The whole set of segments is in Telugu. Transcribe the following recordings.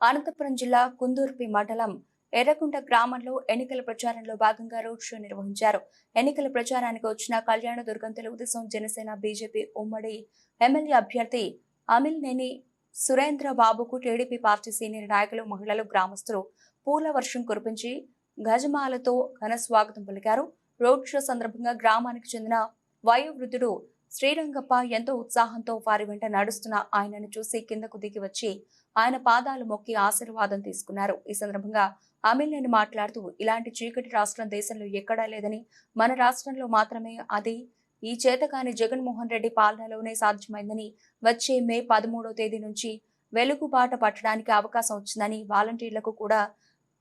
అనంతపురం జిల్లా కుందూర్పి మండలం ఎర్రకుంట గ్రామంలో ఎన్నికల ప్రచారంలో భాగంగా రోడ్ షో నిర్వహించారు. ఎన్నికల ప్రచారానికి వచ్చిన కళ్యాణ దుర్గం తెలుగుదేశం జనసేన బీజేపీ ఉమ్మడి ఎమ్మెల్యే అభ్యర్థి అమిల్ నేని సురేంద్ర బాబుకు టీడీపీ పార్టీ సీనియర్ నాయకులు మహిళలు గ్రామస్తులు పూల వర్షం కురిపించి గజమాలతో ఘన స్వాగతం పలికారు. రోడ్ షో సందర్భంగా గ్రామానికి చెందిన వయోవృద్ధుడు శ్రీరంగప్ప ఎంతో ఉత్సాహంతో వారి వెంట నడుస్తున్న ఆయనను చూసి కిందకు దిగి వచ్చి ఆయన పాదాలు మొక్కి ఆశీర్వాదం తీసుకున్నారు. ఈ సందర్భంగా అమిల్నేని మాట్లాడుతూ ఇలాంటి చీకటి రాష్ట్రం దేశంలో ఎక్కడా లేదని మన రాష్ట్రంలో మాత్రమే అది. ఈ చేతకాని జగన్మోహన్ రెడ్డి పాలనలోనే సాధ్యమైందని వచ్చే మే పదమూడో తేదీ నుంచి వెలుగుబాట పట్టడానికి అవకాశం వచ్చిందని వాలంటీర్లకు కూడా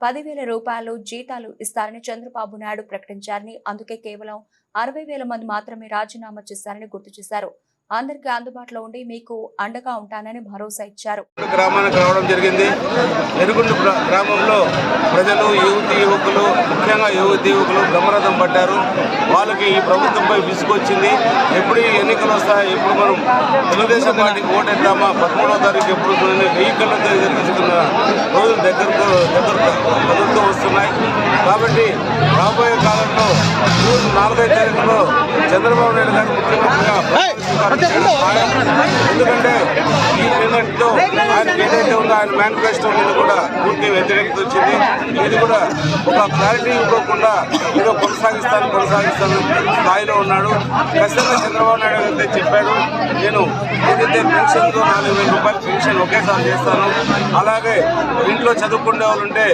పదివేల రూపాయలు జీతాలు ఇస్తారని చంద్రబాబు నాయుడు ప్రకటించారని అందుకే కేవలం అరవై వేల మంది మాత్రమే రాజీనామా చేశారని గుర్తు చేశారు. అందరికీ అందుబాటులో ఉండి మీకు అండగా ఉంటానని భరోసా ఇచ్చారు. గ్రామానికి రావడం జరిగింది. ఎరుగుండు గ్రామంలో ప్రజలు యువతి యువకులు ముఖ్యంగా యువతి యువకులు బ్రహ్మరథం పట్టారు వాళ్ళకి ఈ ప్రభుత్వంపై విసుగొచ్చింది ఎప్పుడు ఎన్నికలు వస్తాయి ఎప్పుడు మనం తెలుగుదేశం పార్టీకి ఓటేద్దామా పదమూడవ తారీఖు ఎప్పుడు వస్తుందని వెయ్యి కళ్ళతో ఎదురు రోజులు దగ్గరతో దగ్గర కదులుతూ వస్తున్నాయి. కాబట్టి రాబోయే కాలంలో నాలుగైదు తారీఖులో చంద్రబాబు నాయుడు గారు ముఖ్యమంత్రిగా ఎందుకంటే నిన్నటితో ఆయన ఏదైతే ఉందో ఆయన మేనిఫెస్టో మీద కూడా పూర్తి వ్యతిరేకత వచ్చింది. ఇది కూడా ఒక క్లారిటీ ఇవ్వకుండా ఏదో కొనసాగిస్తాను కొనసాగిస్తాను స్థాయిలో ఉన్నాడు. ఖచ్చితంగా చంద్రబాబు నాయుడు అయితే చెప్పాడు నేను ఏదైతే పెన్షన్తో నాలుగు వేల రూపాయలు పెన్షన్ ఒకేసారి చేస్తాను అలాగే ఇంట్లో చదువుకునే వాళ్ళు ఉంటే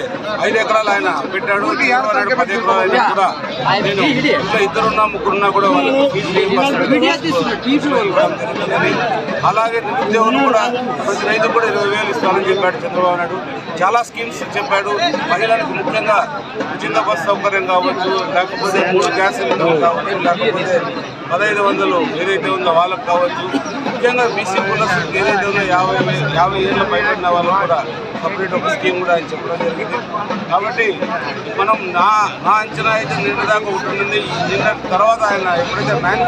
ఐదు ఎకరాలు ఆయన పెట్టాడు చంద్రబాబు నాయుడు పది ఎకరాలు అయినా కూడా నేను ఇంట్లో ఇద్దరున్నా ముగ్గురున్నా కూడా వాళ్ళకి ఫీజు రీయింబర్స్మెంట్ ఇవ్వడం జరుగుతుందని అలాగే నిరుద్యోగులు కూడా ప్రతి రైతు కూడా ఇరవై వేలు ఇస్తామని చెప్పాడు చంద్రబాబు నాయుడు. చాలా స్కీమ్స్ చెప్పాడు. మహిళలకు ముఖ్యంగా ఉచిత బస్ సౌకర్యం కావచ్చు లేకపోతే మూడు గ్యాస్ సిలిండర్లు కావచ్చు లేకపోతే పదహైదు వందలు ఏదైతే ఉందో వాళ్ళకు కావచ్చు. ముఖ్యంగా బీసీ కులస్తులకు ఏదైతే ఉందో యాభై యాభై ఏళ్ళ పైబడిన వాళ్ళకు కూడా సపరేట్ ఒక స్కీమ్ కూడా ఆయన చెప్పడం జరిగింది. కాబట్టి మనం నా నా అంచనా అయితే నిన్న దాకా ఉంటుంది నిన్న తర్వాత ఆయన ఎప్పుడైతే మ్యాన్